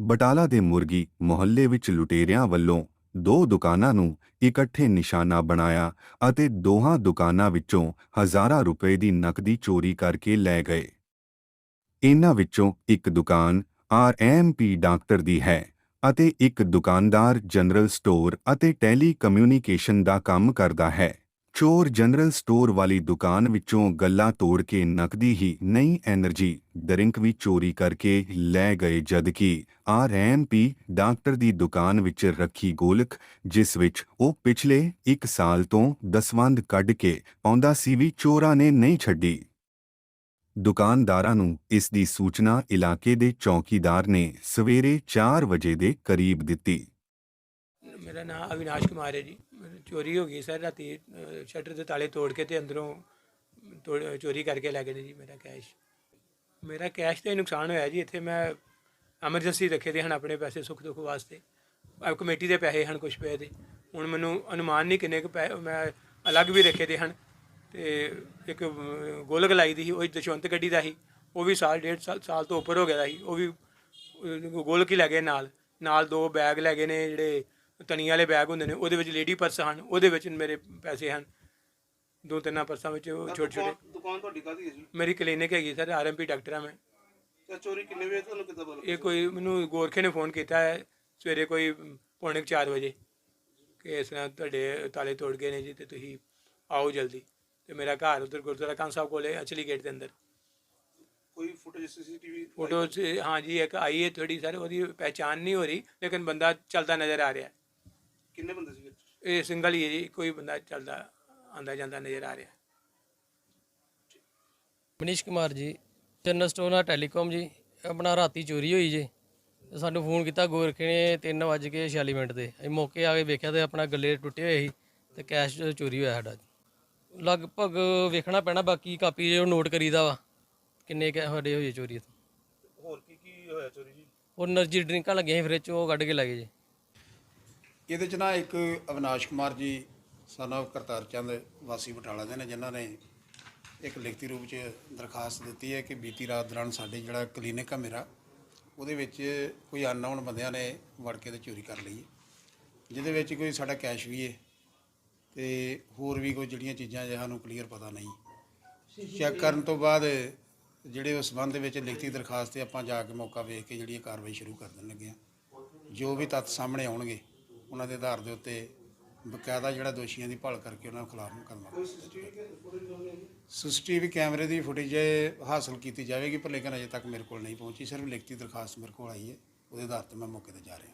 ਬਟਾਲਾ ਦੇ ਮੁਰਗੀ ਮੁਹੱਲੇ ਵਿੱਚ ਲੁਟੇਰਿਆਂ ਵੱਲੋਂ ਦੋ ਦੁਕਾਨਾਂ ਨੂੰ ਇਕੱਠੇ ਨਿਸ਼ਾਨਾ ਬਣਾਇਆ ਅਤੇ ਦੋਹਾਂ ਦੁਕਾਨਾਂ ਵਿੱਚੋਂ ਹਜ਼ਾਰਾਂ ਰੁਪਏ ਦੀ ਨਕਦੀ ਚੋਰੀ ਕਰਕੇ ਲੈ ਗਏ। ਇਹਨਾਂ ਵਿੱਚੋਂ ਇੱਕ ਦੁਕਾਨ ਆਰਐਮਪੀ ਡਾਕਟਰ ਦੀ ਹੈ ਅਤੇ ਇੱਕ ਦੁਕਾਨਦਾਰ ਜਨਰਲ ਸਟੋਰ ਅਤੇ ਟੈਲੀਕਮਿਊਨੀਕੇਸ਼ਨ ਦਾ ਕੰਮ ਕਰਦਾ ਹੈ। ਚੋਰ ਜਨਰਲ ਸਟੋਰ ਵਾਲੀ ਦੁਕਾਨ ਵਿੱਚੋਂ ਗੱਲਾਂ ਤੋੜ ਕੇ ਨਕਦੀ ਹੀ ਨਹੀਂ એનર્ਜੀ ਡਰਿੰਕ ਵੀ ਚੋਰੀ ਕਰਕੇ ਲੈ ਗਏ ਜਦ ਕਿ ਪੀ ਡਾਕਟਰ ਦੀ ਦੁਕਾਨ ਵਿੱਚ ਰੱਖੀ ਗੋਲਕ, ਜਿਸ ਵਿੱਚ ਉਹ ਪਿਛਲੇ ਇੱਕ ਸਾਲ ਤੋਂ ਦਸਵੰਦ ਕੱਢ ਕੇ ਆਉਂਦਾ ਸੀ ਵੀ ਚੋਰਾਂ ਨੇ ਨਹੀਂ ਛੱਡੀ। ਦੁਕਾਨਦਾਰਾਂ ਨੂੰ ਇਸ ਦੀ ਸੂਚਨਾ ਇਲਾਕੇ ਦੇ ਚੌਕੀਦਾਰ ਨੇ ਸਵੇਰੇ 4 ਵਜੇ ਦੇ ਕਰੀਬ ਦਿੱਤੀ। ਮੇਰਾ ਨਾਮ ਅਵਿਨਾਸ਼ ਕੁਮਾਰ ਹੈ ਜੀ। ਚੋਰੀ ਹੋ ਗਈ ਸਰ ਰਾਤੀ ਅ, ਸ਼ਟਰ ਦੇ ਤਾਲੇ ਤੋੜ ਕੇ ਤੇ ਅੰਦਰੋਂ ਤੋੜ ਚੋਰੀ ਕਰਕੇ ਲੈ ਗਏ ਨੇ ਜੀ ਮੇਰਾ ਕੈਸ਼। ਮੇਰਾ ਕੈਸ਼ ਤੇ ਨੁਕਸਾਨ ਹੋਇਆ ਜੀ ਇੱਥੇ ਮੈਂ ਐਮਰਜੈਂਸੀ ਰੱਖੇ ਦੇ ਹਨ ਆਪਣੇ ਪੈਸੇ ਸੁੱਖ ਦੁੱਖ ਵਾਸਤੇ। ਆ ਕਮੇਟੀ ਦੇ ਪੈਸੇ ਹਨ ਕੁਝ ਪਏ ਦੇ। ਹੁਣ ਮੈਨੂੰ ਅਨੁਮਾਨ ਨਹੀਂ ਕਿੰਨੇ ਕੁ ਪੈ ਮੈਂ ਅਲੱਗ ਵੀ ਰੱਖੇ ਦੇ ਹਨ। ਤੇ ਇੱਕ ਅ, ਗੋਲਕ ਲਾਈ ਦੀ ਸੀ ਉਹ ਦਸ਼ਵੰਤ ਗੱਡੀ ਦਾ ਸੀ। ਉਹ ਵੀ ਸਾਲ ਡੇਢ ਸਾਲ ਸਾਲ ਤੋਂ ਉੱਪਰ ਹੋ ਗਿਆ ਦਾ ਸੀ। ਉਹ ਵੀ ਗੋਲਕ ਹੀ ਲੈ ਗਏ ਨਾਲ। ਨਾਲ ਦੋ ਬੈਗ ਲੈ ਗਏ ਨੇ ਜਿਹੜੇ ਤਣੀ ਵਾਲੇ ਬੈਗ ਹੁੰਦੇ ਨੇ ਉਹਦੇ ਵਿੱਚ ਲੇਡੀ ਪਰਸ ਹਨ ਉਹਦੇ ਵਿੱਚ ਮੇਰੇ ਪੈਸੇ ਹਨ। ਦੋ ਤਿੰਨਾਂ ਪਰਸਾਂ ਵਿੱਚ ਉਹ ਛੋਟੇ ਛੋਟੇ ਦੁਕਾਨ- ਤੁਹਾਡੀ ਕਾਹਦੀ ਹੈ ਜੀ? ਮੇਰੀ ਕਲੀਨਿਕ ਹੈਗੀ ਸਰ ਆਰਐਮਪੀ ਡਾਕਟਰ ਆ ਮੈਂ। ਤੇ ਚੋਰੀ ਕਿੰਨੇ ਵਜੇ ਤੁਹਾਨੂੰ ਕਿੱਦਾਂ ਪਤਾ ਇਹ ਕੋਈ ਮੈਨੂੰ ਗੋਰਖੇ ਨੇ ਫੋਨ ਕੀਤਾ ਹੈ ਸਵੇਰੇ ਕੋਈ ਪੌਣੇ 4 ਵਜੇ ਕਿ ਇਸ ਤਰ੍ਹਾਂ ਤੁਹਾਡੇ ਤਾਲੇ ਤੋੜ ਗਏ ਨੇ ਜੀ ਤੇ ਤੁਸੀਂ ਆਓ ਜਲਦੀ। ਤੇ ਮੇਰਾ ਘਰ ਉਧਰ ਗੁਰਦੁਆਰਾ ਕਾਂ ਸਾਹਿਬ ਕੋਲੇ ਅਚਲੀ ਗੇਟ ਦੇ ਅੰਦਰ। ਕੋਈ ਫੁਟੇਜ ਸੀਸੀਟੀਵੀ ਫੋਟੋ ਹਾਂ ਜੀ ਇੱਕ ਆਈ ਹੈ ਥੋੜੀ ਸਰ ਉਹਦੀ ਪਹਿਚਾਨ ਨਹੀਂ ਹੋ ਰਹੀ ਲੇਕਿਨ ਬੰਦਾ ਚੱਲਦਾ ਨਜ਼ਰ ਆ ਰਿਹਾ। ਹੈ। ਕਿੰਨੇ ਬੰਦੇ ਸੀ ਇਹ ਸਿੰਗਲ ਹੀ ਹੈ ਜੀ ਕੋਈ ਬੰਦਾ ਚੱਲਦਾ ਆਂਦਾ ਜਾਂਦਾ ਨਜ਼ਰ ਆ ਰਿਹਾ। ਮਨੀਸ਼ ਕੁਮਾਰ ਜੀ ਚੰਨ ਸਟੋਨਾ ਟੈਲੀਕਾਮ ਜੀ ਆਪਣਾ ਰਾਤੀ ਚੋਰੀ ਹੋਈ ਜੇ। ਸਾਨੂੰ ਫੋਨ ਕੀਤਾ ਗੋਰਖੇ ਨੇ 3:46 ਮਿੰਟ ਦੇ। ਅਸੀਂ ਮੌਕੇ ਆ ਕੇ ਵੇਖਿਆ ਤੇ ਆਪਣਾ ਗੱਲੇ ਟੁੱਟੇ ਹੋਏ ਸੀ ਤੇ ਕੈਸ਼ ਚੋਰੀ ਹੋਇਆ ਸਾਡਾ ਲਗਭਗ ਵੇਖਣਾ ਪੈਣਾ ਬਾਕੀ ਕਾਪੀ ਜੋ ਨੋਟ ਕਰੀਦਾ ਵਾ ਕਿੰਨੇ ਕੈ ਸਾਡੇ ਹੋਏ ਚੋਰੀ ਹੋਰ ਕੀ ਕੀ ਹੋਇਆ ਚੋਰੀ ਜੀ? ਹੋਰ એનર્ਜੀ ਡਰਿੰਕਾਂ ਲੱਗੀਆਂ ਸੀ ਫ੍ਰਿਜ ਉਹ ਕੱਢ ਕੇ ਲੱਗੇ ਜੀ। ਇਹਦੇ ਚ ਨਾ ਇੱਕ ਅਵਿਨਾਸ਼ ਕੁਮਾਰ ਜੀ ਸਾਨੂੰ ਕਰਤਾਰ ਚੰਦ ਵਾਸੀ ਬਟਾਲਾ ਦੇ ਨੇ ਜਿਨ੍ਹਾਂ ਨੇ ਇੱਕ ਲਿਖਤੀ ਰੂਪ ਚ ਦਰਖਾਸਤ ਦਿੱਤੀ ਹੈ ਕਿ ਬੀਤੀ ਰਾਤ ਦੌਰਾਨ ਸਾਡੇ ਜਿਹੜਾ ਕਲੀਨਿਕ ਆ ਮੇਰਾ ਉਹਦੇ ਵਿੱਚ ਕੋਈ ਅਨਨੋਨ ਬੰਦਿਆਂ ਨੇ ਵੜ ਕੇ ਤੇ ਚੋਰੀ ਕਰ ਲਈ ਹੈ। ਜਿਹਦੇ ਵਿੱਚ ਕੋਈ ਸਾਡਾ ਕੈਸ਼ ਵੀ ਹੈ ਤੇ ਹੋਰ ਵੀ ਕੋਈ ਜਿਹੜੀਆਂ ਚੀਜ਼ਾਂ ਜੇ ਸਾਨੂੰ ਕਲੀਅਰ ਪਤਾ ਨਹੀਂ। ਚੈੱਕ ਕਰਨ ਤੋਂ ਬਾਅਦ ਜਿਹੜੇ ਉਸ ਸੰਬੰਧ ਵਿੱਚ ਲਿਖਤੀ ਦਰਖਾਸਤ ਤੇ ਆਪਾਂ ਜਾ ਕੇ ਮੌਕਾ ਵੇਖ ਕੇ ਜਿਹੜੀ ਕਾਰਵਾਈ ਸ਼ੁਰੂ ਕਰ ਦੇਣ ਲੱਗੇ ਹਾਂ। ਜੋ ਵੀ ਤੱਥ ਸਾਹਮਣੇ ਆਉਣਗੇ ਉਹਨਾਂ ਦੇ ਆਧਾਰ ਦੇ ਉੱਤੇ ਬਕਾਇਦਾ ਜਿਹੜਾ ਦੋਸ਼ੀਆਂ ਦੀ ਭਾਲ ਕਰਕੇ ਉਹਨਾਂ ਖਿਲਾਫ ਮੁਕੱਦਮਾ ਸੀਸੀਟੀਵੀ ਕੈਮਰੇ ਦੀ ਫੁਟੇਜ ਹਾਸਲ ਕੀਤੀ ਜਾਵੇਗੀ, ਪਰ ਲੇਕਿਨ ਅਜੇ ਤੱਕ ਮੇਰੇ ਕੋਲ ਨਹੀਂ ਪਹੁੰਚੀ, ਸਿਰਫ ਲਿਖਤੀ ਦਰਖਾਸਤ ਮੇਰੇ ਕੋਲ ਆਈ ਹੈ। ਉਹਦੇ ਆਧਾਰ ਤੇ ਮੈਂ ਮੌਕੇ ਤੇ ਜਾ ਰਿਹਾ